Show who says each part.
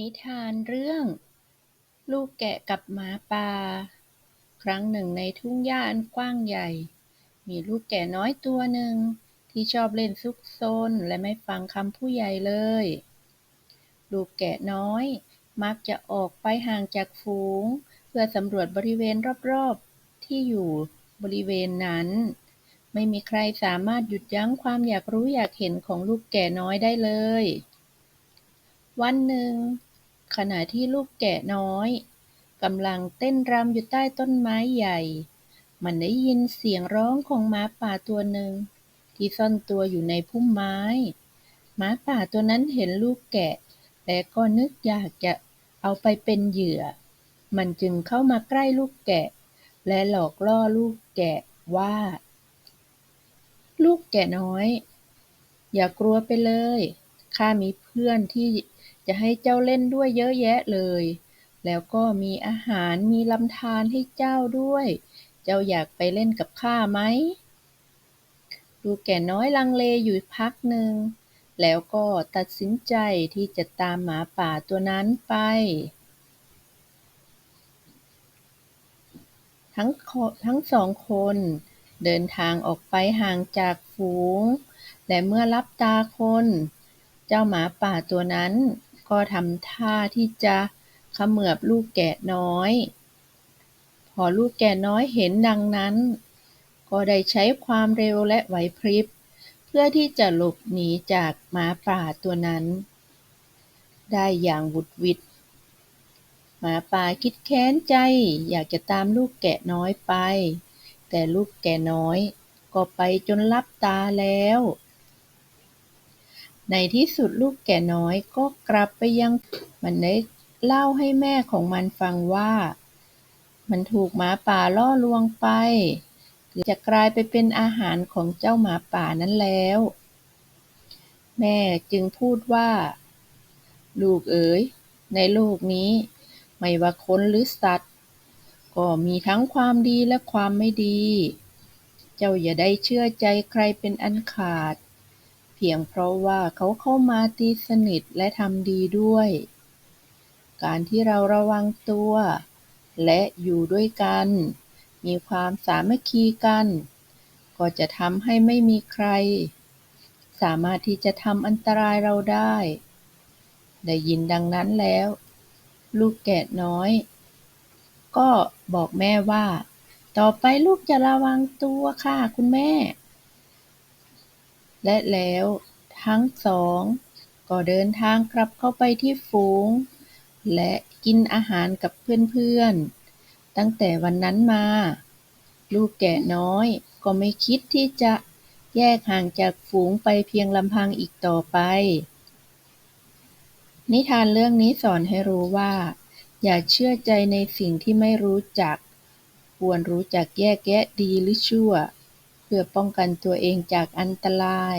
Speaker 1: นิทานเรื่อง ลูกแกะกับหมาป่า ครั้งหนึ่งในทุ่งหญ้าอันกว้างใหญ่ มีลูกแกะน้อยตัวหนึ่ง ที่ชอบเล่นซุกซนและไม่ฟังคำผู้ใหญ่เลย ลูกแกะน้อย มักจะออกไปห่างจากฝูง เพื่อสำรวจบริเวณรอบๆ ที่อยู่บริเวณนั้น ไม่มีใครสามารถหยุดยั้งความอยากรู้อยากเห็นของลูกแกะน้อยได้เลย วันหนึ่ง ขณะที่ลูกแกะน้อยกำลังเต้นรำอยู่ใต้ต้นไม้ใหญ่ มันได้ยินเสียงร้องของหมาป่าตัวหนึ่ง ที่ซ่อนตัวอยู่ในพุ่มไม้ หมาป่าตัวนั้นเห็นลูกแกะและก็นึกอยากจะเอาไปเป็นเหยื่อ มันจึงเข้ามาใกล้ลูกแกะ และหลอกล่อลูกแกะว่า ลูกแกะน้อย อย่ากลัวไปเลย ข้ามีเพื่อนที่จะให้เจ้าเล่นด้วยเยอะแยะเลย แล้วก็มีอาหาร มีลำธารให้เจ้าด้วย เจ้าอยากไปเล่นกับข้าไหมลูแกะน้อยลังเลอยู่พักหนึ่ง แล้วก็ตัดสินใจที่จะตามหมาป่าตัวนั้นไป ทั้งทั้งสองคนเดินทางออกไปห่างจากฝูง และเมื่อรับตาคน เจ้าหมาป่าตัวนั้นก็ทำท่าที่จะเขมือบลูกแกะน้อย พอลูกแกะน้อยเห็นดังนั้น ก็ได้ใช้ความเร็วและไหวพริบ เพื่อที่จะหลบหนีจากหมาป่าตัวนั้น ได้อย่างวุดวิดหมาป่าคิดแค้นใจอยากจะตามลูกแกะน้อยไป แต่ลูกแกะน้อยก็ไปจนลับตาแล้ว ในที่สุดลูกแกะน้อยก็กลับไปยังมันได้เล่าให้แม่ของมันฟังว่า มันถูกหมาป่าล่อลวงไปจะกลายไปเป็นอาหารของเจ้าหมาป่านั้นแล้ว แม่จึงพูดว่า ลูกเอ๋ย ในโลกนี้ ไม่ว่าคนหรือสัตว์ ก็มีทั้งความดีและความไม่ดี เจ้าอย่าได้เชื่อใจใครเป็นอันขาด เพียงเพราะว่าเขาเข้ามาตีสนิทและทำดีด้วย การที่เราระวังตัว และอยู่ด้วยกัน มีความสามัคคีกัน ก็จะทำให้ไม่มีใคร สามารถที่จะทำอันตรายเราได้ ได้ยินดังนั้นแล้ว ลูกแกะน้อย ก็บอกแม่ว่า ต่อไปลูกจะระวังตัวค่ะคุณแม่ และแล้วทั้งสองก็เดินทางกลับเข้าไปที่ฝูง และกินอาหารกับเพื่อนๆ ตั้งแต่วันนั้นมา ลูกแกะน้อยก็ไม่คิดที่จะแยกห่างจากฝูงไปเพียงลำพังอีกต่อไป นิทานเรื่องนี้สอนให้รู้ว่า อย่าเชื่อใจในสิ่งที่ไม่รู้จัก ควรรู้จักแยกแยะดีหรือชั่ว เพื่อป้องกันตัวเองจากอันตราย